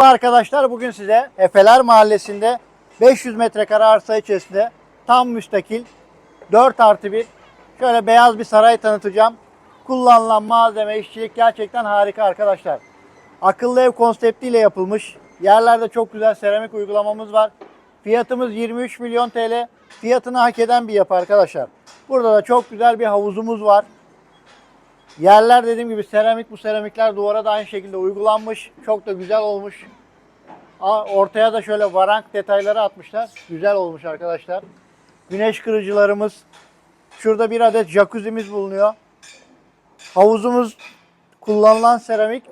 Arkadaşlar bugün size Efeler Mahallesi'nde 500 metrekare arsa içerisinde tam müstakil 4 artı 1 şöyle beyaz bir saray tanıtacağım. Kullanılan malzeme, işçilik gerçekten harika arkadaşlar. Akıllı ev konseptiyle yapılmış. Yerlerde çok güzel seramik uygulamamız var. Fiyatımız 23 milyon TL. Fiyatını hak eden bir yapı arkadaşlar. Burada da çok güzel bir havuzumuz var. Yerler dediğim gibi seramik bu seramikler duvara da aynı şekilde uygulanmış. Çok da güzel olmuş. Ortaya da şöyle varank detayları atmışlar. Güzel olmuş arkadaşlar. Güneş kırıcılarımız. Şurada bir adet jacuzzi'miz bulunuyor. Havuzumuz kullanılan seramik.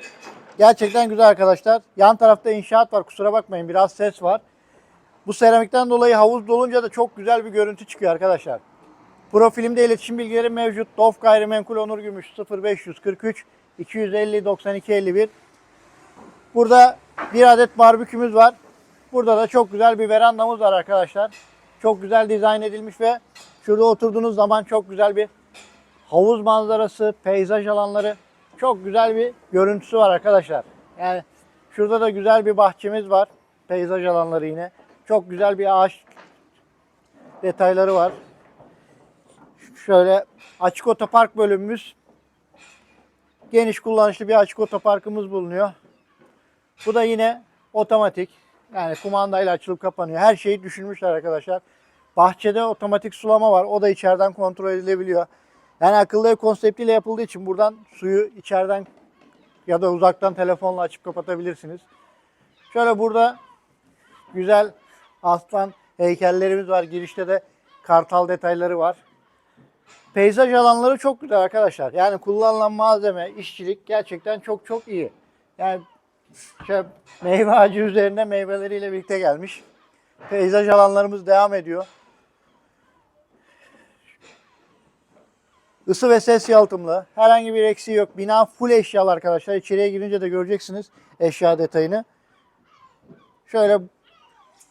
Gerçekten güzel arkadaşlar. Yan tarafta inşaat var. Kusura bakmayın biraz ses var. Bu seramikten dolayı havuz dolunca da çok güzel bir görüntü çıkıyor arkadaşlar. Profilimde iletişim bilgileri mevcut. Dof Gayrimenkul Onur Gümüş 0543 250 92 51. Burada bir adet barbekümüz var. Burada da çok güzel bir verandamız var arkadaşlar. Çok güzel dizayn edilmiş ve şurada oturduğunuz zaman çok güzel bir havuz manzarası, peyzaj alanları çok güzel bir görüntüsü var arkadaşlar. Yani şurada da güzel bir bahçemiz var. Peyzaj alanları yine. Çok güzel bir ağaç detayları var. Şöyle açık otopark bölümümüz. Geniş kullanışlı bir açık otoparkımız bulunuyor. Bu da yine otomatik. Yani kumandayla açılıp kapanıyor. Her şeyi düşünmüşler arkadaşlar. Bahçede otomatik sulama var. O da içeriden kontrol edilebiliyor. Yani akıllı ev konseptiyle yapıldığı için buradan suyu içeriden ya da uzaktan telefonla açıp kapatabilirsiniz. Şöyle burada güzel aslan heykellerimiz var. Girişte de kartal detayları var. Peyzaj alanları çok güzel arkadaşlar. Yani kullanılan malzeme, işçilik gerçekten çok çok iyi. Yani şey, meyve ağacı üzerinde meyveleriyle birlikte gelmiş. Peyzaj alanlarımız devam ediyor. Isı ve ses yalıtımlı. Herhangi bir eksiği yok. Bina full eşyalı arkadaşlar. İçeriye girince de göreceksiniz eşya detayını. Şöyle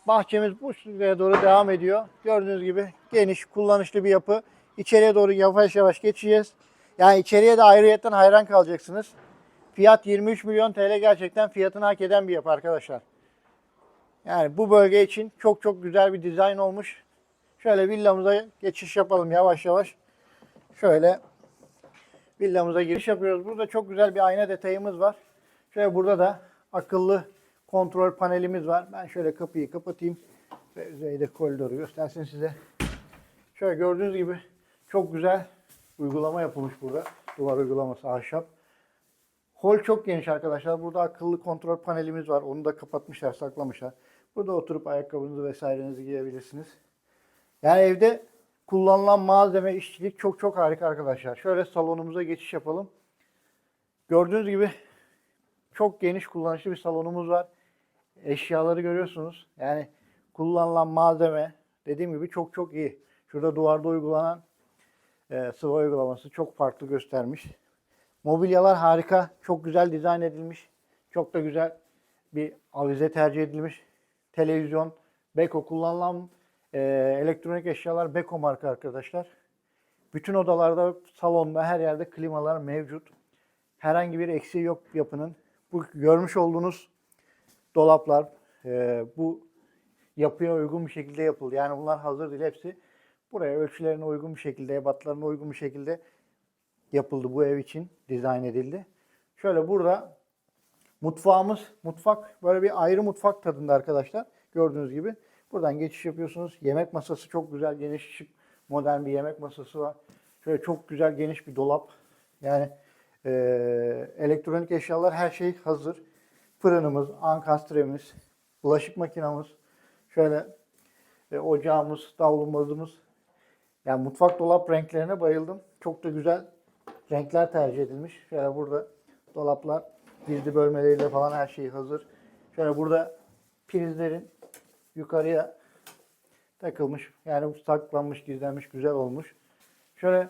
bahçemiz bu doğru devam ediyor. Gördüğünüz gibi geniş, kullanışlı bir yapı. İçeriye doğru yavaş yavaş geçeceğiz. Yani içeriye de ayrıyetten hayran kalacaksınız. Fiyat 23 milyon TL gerçekten fiyatını hak eden bir yapı arkadaşlar. Yani bu bölge için çok çok güzel bir dizayn olmuş. Şöyle villamıza geçiş yapalım yavaş yavaş. Şöyle villamıza giriş yapıyoruz. Burada çok güzel bir ayna detayımız var. Şöyle burada da akıllı kontrol panelimiz var. Ben şöyle kapıyı kapatayım ve üzerinde koridoru göstersin size. Şöyle gördüğünüz gibi çok güzel uygulama yapılmış burada. Duvar uygulaması ahşap. Hol çok geniş arkadaşlar. Burada akıllı kontrol panelimiz var. Onu da kapatmışlar, saklamışlar. Burada oturup ayakkabınızı vesairenizi giyebilirsiniz. Yani evde kullanılan malzeme, işçilik çok çok harika arkadaşlar. Şöyle salonumuza geçiş yapalım. Gördüğünüz gibi çok geniş kullanışlı bir salonumuz var. Eşyaları görüyorsunuz. Yani kullanılan malzeme dediğim gibi çok çok iyi. Şurada duvarda uygulanan e, sıva uygulaması çok farklı göstermiş. Mobilyalar harika. Çok güzel dizayn edilmiş. Çok da güzel bir avize tercih edilmiş. Televizyon, Beko kullanılan e, elektronik eşyalar Beko marka arkadaşlar. Bütün odalarda, salonda, her yerde klimalar mevcut. Herhangi bir eksiği yok yapının. Bu görmüş olduğunuz dolaplar e, bu yapıya uygun bir şekilde yapıldı. Yani bunlar hazır değil hepsi. Buraya ölçülerine uygun bir şekilde, ebatlarına uygun bir şekilde yapıldı bu ev için. Dizayn edildi. Şöyle burada mutfağımız, mutfak böyle bir ayrı mutfak tadında arkadaşlar. Gördüğünüz gibi. Buradan geçiş yapıyorsunuz. Yemek masası çok güzel, geniş, şık, modern bir yemek masası var. Şöyle çok güzel, geniş bir dolap. Yani e, elektronik eşyalar her şey hazır. Fırınımız, ankastremiz, bulaşık makinamız, şöyle e, ocağımız, davlumbazımız. Yani mutfak dolap renklerine bayıldım. Çok da güzel renkler tercih edilmiş. Şöyle burada dolaplar, gizli bölmeleriyle falan her şey hazır. Şöyle burada prizlerin yukarıya takılmış. Yani saklanmış, gizlenmiş, güzel olmuş. Şöyle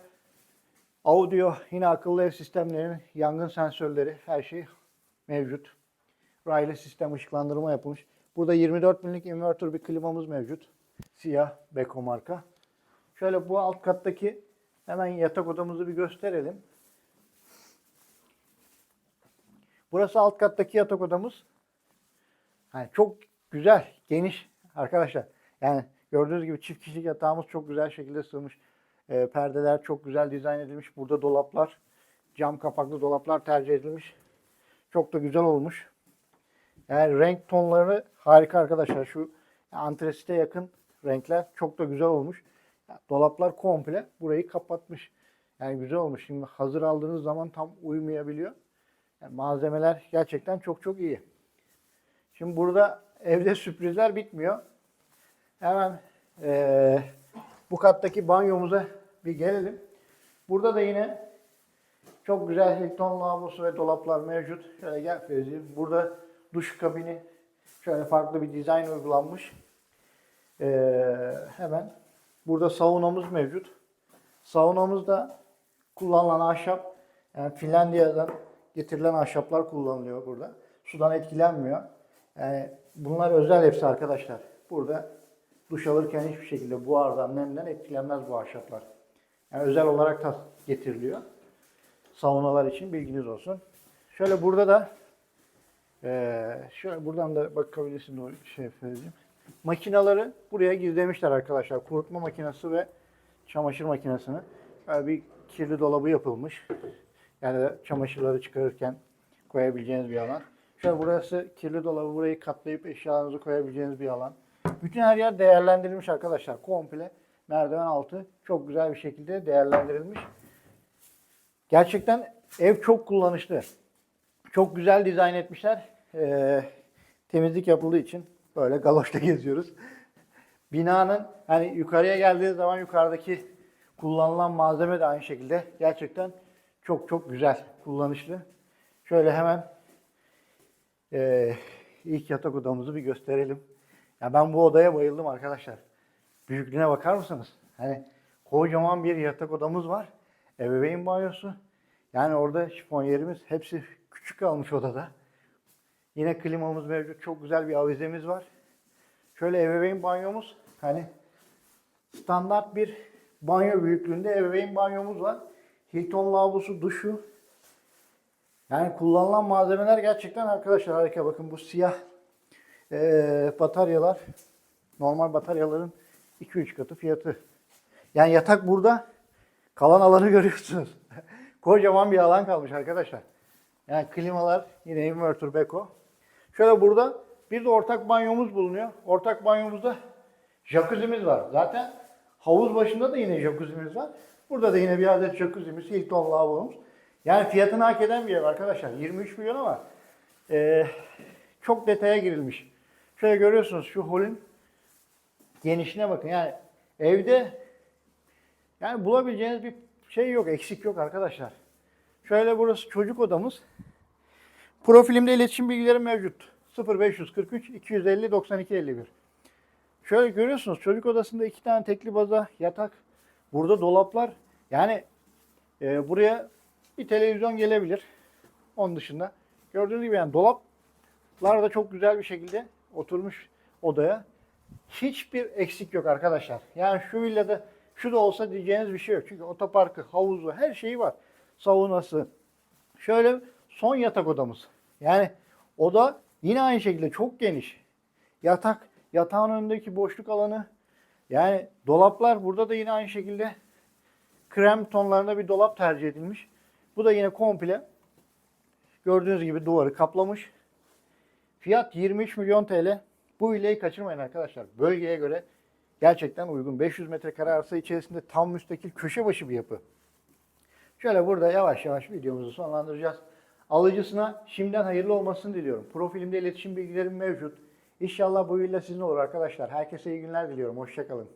audio, yine akıllı ev sistemlerinin yangın sensörleri, her şey mevcut. Raylı sistem ışıklandırma yapılmış. Burada 24 binlik inverter bir klimamız mevcut. Siyah Beko marka. Şöyle bu alt kattaki hemen yatak odamızı bir gösterelim. Burası alt kattaki yatak odamız. Yani çok güzel, geniş arkadaşlar. Yani gördüğünüz gibi çift kişilik yatağımız çok güzel şekilde sığmış. Ee, perdeler çok güzel dizayn edilmiş. Burada dolaplar, cam kapaklı dolaplar tercih edilmiş. Çok da güzel olmuş. Yani renk tonları harika arkadaşlar. Şu antresite yakın renkler çok da güzel olmuş. Dolaplar komple burayı kapatmış. Yani güzel olmuş. Şimdi hazır aldığınız zaman tam uymayabiliyor. Yani malzemeler gerçekten çok çok iyi. Şimdi burada evde sürprizler bitmiyor. Hemen eee, bu kattaki banyomuza bir gelelim. Burada da yine çok güzel Hilton lavabosu ve dolaplar mevcut. Şöyle gel Fevzi. Burada duş kabini şöyle farklı bir dizayn uygulanmış. Ee, hemen burada saunamız mevcut. Saunamızda kullanılan ahşap yani Finlandiya'dan getirilen ahşaplar kullanılıyor burada. Sudan etkilenmiyor. Yani bunlar özel hepsi arkadaşlar. Burada duş alırken hiçbir şekilde buhardan, nemden etkilenmez bu ahşaplar. Yani özel olarak da getiriliyor saunalar için bilginiz olsun. Şöyle burada da eee, şöyle buradan da bakabilirsin o şey Ferdi'cim. Makinaları buraya gizlemişler arkadaşlar. Kurutma makinesi ve çamaşır makinesini. Böyle bir kirli dolabı yapılmış. Yani çamaşırları çıkarırken koyabileceğiniz bir alan. Şöyle burası kirli dolabı. Burayı katlayıp eşyalarınızı koyabileceğiniz bir alan. Bütün her yer değerlendirilmiş arkadaşlar. Komple merdiven altı çok güzel bir şekilde değerlendirilmiş. Gerçekten ev çok kullanışlı. Çok güzel dizayn etmişler. Ee, temizlik yapıldığı için böyle galoşta geziyoruz. Binanın hani yukarıya geldiği zaman yukarıdaki kullanılan malzeme de aynı şekilde gerçekten çok çok güzel, kullanışlı. Şöyle hemen ee, ilk yatak odamızı bir gösterelim. Ya ben bu odaya bayıldım arkadaşlar. Büyüklüğüne bakar mısınız? Hani kocaman bir yatak odamız var. Ebeveyn banyosu. Yani orada şifonyerimiz hepsi küçük kalmış odada. Yine klimamız mevcut. Çok güzel bir avizemiz var. Şöyle ebeveyn banyomuz. Hani standart bir banyo büyüklüğünde ebeveyn banyomuz var. Hilton lavabosu, duşu. Yani kullanılan malzemeler gerçekten arkadaşlar harika. Bakın bu siyah eee, bataryalar normal bataryaların 2-3 katı fiyatı. Yani yatak burada. Kalan alanı görüyorsunuz. Kocaman bir alan kalmış arkadaşlar. Yani klimalar yine inverter beko. Şöyle burada bir de ortak banyomuz bulunuyor. Ortak banyomuzda jacuzzi'miz var. Zaten havuz başında da yine jacuzzi'miz var. Burada da yine bir adet jacuzzi'miz, Hilton lavabomuz. Yani fiyatını hak eden bir ev arkadaşlar. 23 milyon ama eee, çok detaya girilmiş. Şöyle görüyorsunuz şu holün genişliğine bakın. Yani evde yani bulabileceğiniz bir şey yok, eksik yok arkadaşlar. Şöyle burası çocuk odamız. Profilimde iletişim bilgileri mevcut. 0543 250 92 51. Şöyle görüyorsunuz çocuk odasında iki tane tekli baza, yatak. Burada dolaplar. Yani e, buraya bir televizyon gelebilir. Onun dışında. Gördüğünüz gibi yani dolaplar da çok güzel bir şekilde oturmuş odaya. Hiçbir eksik yok arkadaşlar. Yani şu villada şu da olsa diyeceğiniz bir şey yok. Çünkü otoparkı, havuzu, her şeyi var. Saunası. Şöyle son yatak odamız. Yani oda yine aynı şekilde çok geniş. Yatak, yatağın önündeki boşluk alanı. Yani dolaplar burada da yine aynı şekilde krem tonlarında bir dolap tercih edilmiş. Bu da yine komple gördüğünüz gibi duvarı kaplamış. Fiyat 23 milyon TL. Bu villayı kaçırmayın arkadaşlar. Bölgeye göre gerçekten uygun. 500 metrekare arsa içerisinde tam müstakil köşe başı bir yapı. Şöyle burada yavaş yavaş videomuzu sonlandıracağız. Alıcısına şimdiden hayırlı olmasını diliyorum. Profilimde iletişim bilgilerim mevcut. İnşallah bu villa sizin olur arkadaşlar. Herkese iyi günler diliyorum. Hoşçakalın.